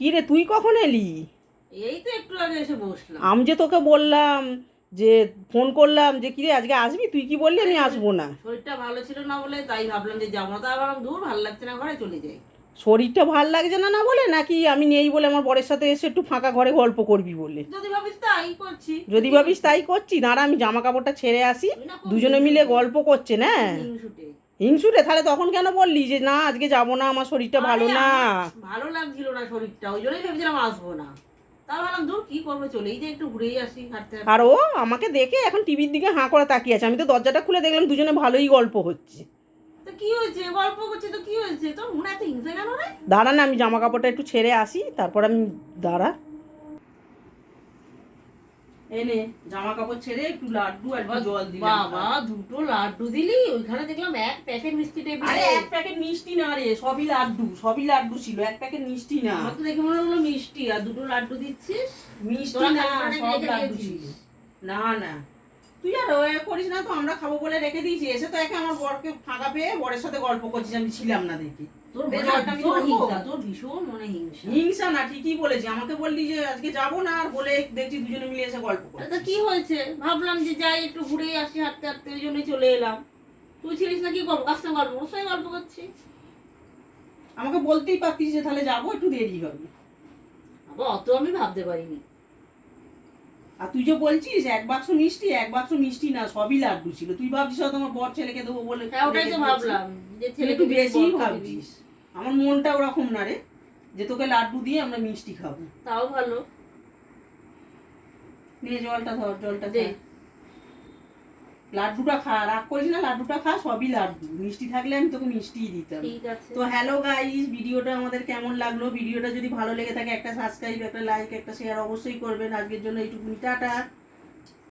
কি রে তুই কখন এলি? এই তো একটু আগে এসে বসলাম। আমি যে তোকে বললাম যে ফোন করলাম যে কিরে আজকে আসবি? তুই কি বললি আমি আসব না। শরীরটা ভালো ছিল না বলে তাই ভাবলাম যে যাব না। তাই ভাবলাম দূর ভালো লাগছে না ঘরে চলে যাই। শরীরটা ভালো লাগছে না না বলে? নাকি আমি নেই বলে আমার বরের সাথে এসে একটু ফাঁকা ঘরে গল্প করবি বলে? যদি ভাবিস তাই করছি। যদি ভাবিস তাই করছি দাঁড়া আমি জামা কাপড়টা ছেড়ে আসি। দুজনে মিলে গল্প করছে না হিংসুটে। তাহলে তখন কেন বললি যে না আজকে যাব না আমার শরীরটা ভালো না ভালো লাগছিল না শরীরটা ওই জন্যই ভেবেছিলাম আসব না। আর ও আমাকে দেখে এখন টিভির দিকে হাঁ করে তাকিয়ে আছে আমি তো দরজাটা খুলে দেখলাম দুজনে ভালোই গল্প হচ্ছে। তো কি হয়েছে? গল্প করছে তো কি হয়েছে? তোর মনে এত হিংসা কেন রে? দাঁড়া না আমি জামা কাপড়টা একটু ছেড়ে আসি তারপর আমি দাঁড়া। এনে জামা কাপড় ছেড়ে একটু লাড্ডু আর জল দিলাম। বাবা দুটো লাড্ডু দিলি? ওইখানে দেখলাম এক প্যাকেট মিষ্টি আরে টেবিলে এক প্যাকেট মিষ্টি না রে সবই লাড্ডু সবই লাড্ডু ছিল এক প্যাকেট মিষ্টি না। আমার তো দেখে মনে হলো মিষ্টি আর দুটো লাড্ডু দিচ্ছিস? মিষ্টি না সব লাড্ডু ছিল। না না। তুই আর করিস না তো আমরা খাব বলে রেখে দিয়েছি। এসে তো একে আমার বরকে ফাঁকা পেয়ে বরের সাথে গল্প করছিস আমি ছিলাম না দেখি। তোর ভীষণ হিংসা তোর ভীষণ মনে হিংসা। হিংসা না ঠিকই বলেছি। আমাকে বললি যে আজকে যাব না আর বলে দেখছি দুজনে মিলে এসে গল্প করে কি হয়েছে? ভাবলাম যে যাই একটু ঘুরে আসি হাঁটতে হাঁটতে ওই জন্যই চলে এলাম। তুই ছিলিস না কি করব? কার সঙ্গে গল্প ওর সঙ্গে গল্প করছি। আমাকে বলতেই পারতিস যে তাহলে যাব একটু দেরি হবে। আবার অত আমি ভাবতে পারিনি। আর তুই যে বলছিস এক বাক্স মিষ্টি এক বাক্স মিষ্টি না সবই লাড্ডু ছিল। তুই ভাবছিস হয়তো আমার বর ছেলেকে দেবো বলে হ্যাঁ ওটাই তো ভাবলাম যে ছেলে একটু বেশি ভাবছিস। আমার মনটা ওরকম না রে যে তোকে লাড্ডু দিয়ে আমরা মিষ্টি খাব। তাও ভালো। নিয়ে জলটা ধর জলটা। দে। লাড্ডুটা খা রাগ করিস না লাড্ডুটা খা সবই লাড্ডু। মিষ্টি থাকলে আমি তোকে মিষ্টিই দিতাম। ঠিক আছে। তো হ্যালো গাইস ভিডিওটা আমাদের কেমন লাগল? ভিডিওটা যদি ভালো লেগে থাকে একটা সাবস্ক্রাইব একটা লাইক একটা শেয়ার অবশ্যই করবেন। আজকের জন্য এইটুকু টাটা।